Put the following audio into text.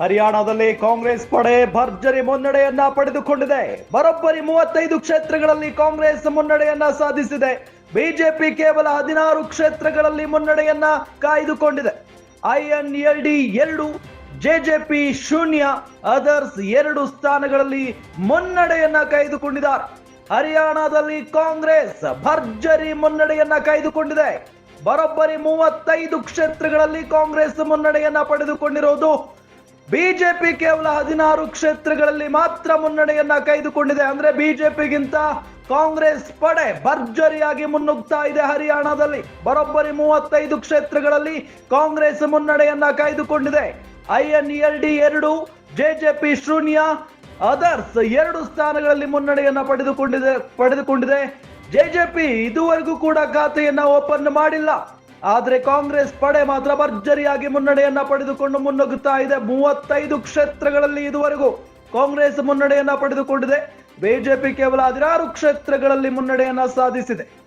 ಹರಿಯಾಣದಲ್ಲಿ ಕಾಂಗ್ರೆಸ್ ಪಡೆ ಭರ್ಜರಿ ಮುನ್ನಡೆಯನ್ನ ಪಡೆದುಕೊಂಡಿದೆ. ಬರೋಬ್ಬರಿ ಮೂವತ್ತೈದು ಕ್ಷೇತ್ರಗಳಲ್ಲಿ ಕಾಂಗ್ರೆಸ್ ಮುನ್ನಡೆಯನ್ನ ಸಾಧಿಸಿದೆ. ಬಿಜೆಪಿ ಕೇವಲ ಹದಿನಾರು ಕ್ಷೇತ್ರಗಳಲ್ಲಿ ಮುನ್ನಡೆಯನ್ನ ಕಾಯ್ದುಕೊಂಡಿದೆ. ಐಎನ್ಎಲ್ಡಿ ಎರಡು, ಜೆಜೆಪಿ ಶೂನ್ಯ, ಅದರ್ಸ್ ಎರಡು ಸ್ಥಾನಗಳಲ್ಲಿ ಮುನ್ನಡೆಯನ್ನ ಕಾಯ್ದುಕೊಂಡಿದ್ದಾರೆ. ಹರಿಯಾಣದಲ್ಲಿ ಕಾಂಗ್ರೆಸ್ ಭರ್ಜರಿ ಮುನ್ನಡೆಯನ್ನ ಕಾಯ್ದುಕೊಂಡಿದೆ. ಬರೋಬ್ಬರಿ ಮೂವತ್ತೈದು ಕ್ಷೇತ್ರಗಳಲ್ಲಿ ಕಾಂಗ್ರೆಸ್ ಮುನ್ನಡೆಯನ್ನ ಪಡೆದುಕೊಂಡಿರುವುದು ಬಿಜೆಪಿ ಕೇವಲ ಹದಿನಾರು ಕ್ಷೇತ್ರಗಳಲ್ಲಿ ಮಾತ್ರ ಮುನ್ನಡೆಯನ್ನ ಕಾಯ್ದುಕೊಂಡಿದೆ ಅಂದ್ರೆ ಬಿಜೆಪಿಗಿಂತ ಕಾಂಗ್ರೆಸ್ ಪಡೆ ಭರ್ಜರಿಯಾಗಿ ಮುನ್ನುಗ್ತಾ ಇದೆ ಹರಿಯಾಣದಲ್ಲಿ. ಬರೋಬ್ಬರಿ ಮೂವತ್ತೈದು ಕ್ಷೇತ್ರಗಳಲ್ಲಿ ಕಾಂಗ್ರೆಸ್ ಮುನ್ನಡೆಯನ್ನ ಕಾಯ್ದುಕೊಂಡಿದೆ. ಐ ಎನ್ ಎಲ್ ಡಿ ಎರಡು, ಜೆಜೆಪಿ ಶೂನ್ಯ, ಅದರ್ಸ್ ಎರಡು ಸ್ಥಾನಗಳಲ್ಲಿ ಮುನ್ನಡೆಯನ್ನ ಪಡೆದುಕೊಂಡಿದೆ ಪಡೆದುಕೊಂಡಿದೆ. ಜೆಜೆಪಿ ಇದುವರೆಗೂ ಕೂಡ ಖಾತೆಯನ್ನ ಓಪನ್ ಮಾಡಿಲ್ಲ. ಆದ್ರೆ ಕಾಂಗ್ರೆಸ್ ಪಡೆ ಮಾತ್ರ ಭರ್ಜರಿಯಾಗಿ ಮುನ್ನಡೆಯನ್ನ ಪಡೆದುಕೊಂಡು ಮುನ್ನುಗ್ಗುತ್ತಾ ಇದೆ. ಮೂವತ್ತೈದು ಕ್ಷೇತ್ರಗಳಲ್ಲಿ ಇದುವರೆಗೂ ಕಾಂಗ್ರೆಸ್ ಮುನ್ನಡೆಯನ್ನ ಪಡೆದುಕೊಂಡಿದೆ. ಬಿಜೆಪಿ ಕೇವಲ ಹದಿನಾರು ಕ್ಷೇತ್ರಗಳಲ್ಲಿ ಮುನ್ನಡೆಯನ್ನ ಸಾಧಿಸಿದೆ.